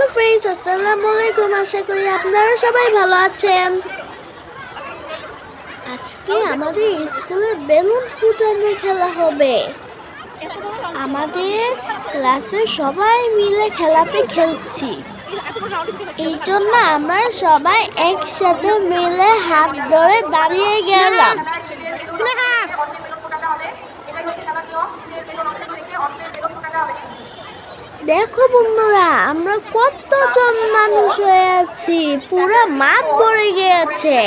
Hello friends, আসসালামু আলাইকুম। আশা করি আপনারা সবাই ভালো আছেন। আজকে আমাদের স্কুলে বেলুন ফুটানো খেলা হবে। আমাদের ক্লাসে সবাই মিলে খেলাতে খেলছি। এই জন্য আমরা সবাই একসাথে মিলে হাত ধরে দাঁড়িয়ে গেলাম। দেখো বন্ধুরা আমরা কতজন মানুষ হয়ে আছি পুরো মাঠ ভরে গিয়েছে।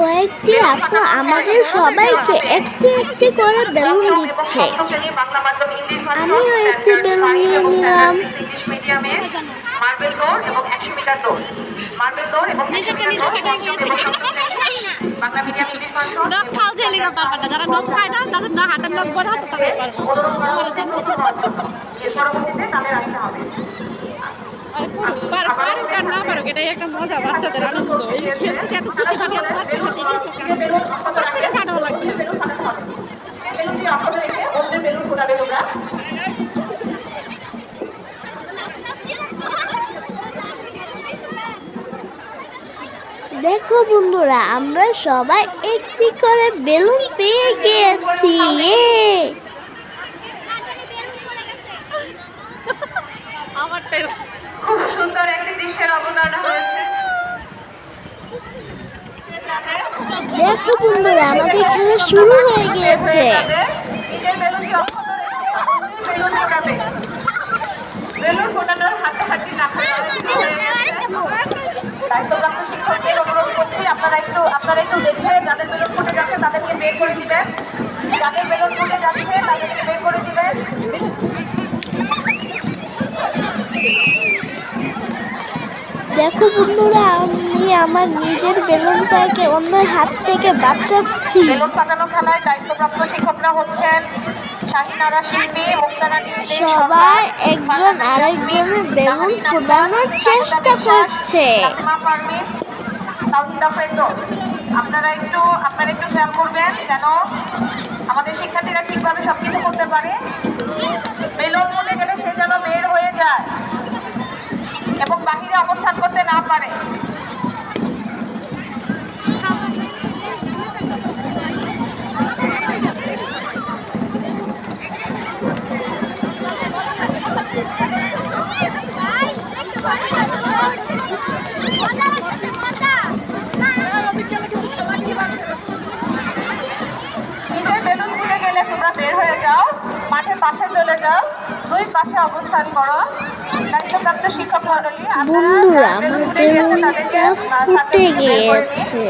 কয়েকটি আপু আমাদের সবাইকে একটি একটি করে বেলুন দিচ্ছে। আমিও একটি বেলুন নিয়ে নিলাম। মার্বেল দৌড় এবং একশো মিটার দৌড়। মার্বেল দৌড়। এবং নখ খাও যে এলিনা পারবে না। যারা নখ খায় না তাদের না হাতের নখ বড় আছে তাদের পারবে না। পারুক এটাই একটা মজা বাচ্চাদের আনন্দ। এত খুশি ভাবে বাচ্চার সাথে দেখো বন্ধুরা আমরা সবাই একটি করে বেলুন পেয়ে খুব সুন্দর একটি দৃশ্যের হয়েছে দেখো বন্ধুরা আমাদের খেলা শুরু হয়ে গিয়েছে। বেলুন ফোটানোর হাতে হাতে দায়িত্বপ্রাপ্ত শিক্ষকদের অনুরোধ করছি আপনারা একটু আপনারা একটু দেখে যাদের বেলুন ফুটে যাচ্ছে তাদেরকে বের করে দিবেন যাদের বেলুন ফুটে যাচ্ছে তাদেরকে বের করে দিবেন দেখো বন্ধুরা আমি আমার নিজের বেলুনটাকে অন্যের হাত থেকে বাঁচাচ্ছি। বেলুন ফাটানো খেলায় দায়িত্বপ্রাপ্ত শিক্ষকরা হচ্ছেন সবাই একজন আরেকজনের বেলুন ফোটানোর চেষ্টা করছে। আপনারা একটু আপনারা একটু খেয়াল করবেন যেন আমাদের শিক্ষার্থীরা ঠিকভাবে সব কিছু করতে পারে। বেলুন মনে গেলে সে যেন মেয়ের হয়ে যায় এবং বাহিরে অবস্থান করতে না পারে। যাও দুই পাশে অবস্থান করো। দায়িত্বপ্রাপ্ত শিক্ষক মন্ডলী বন্ধুরা আমার বেলুনটা ফুটে গিয়েছে।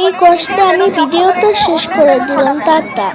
এই কষ্টে আমি ভিডিওটা শেষ করে দিলাম টাটা।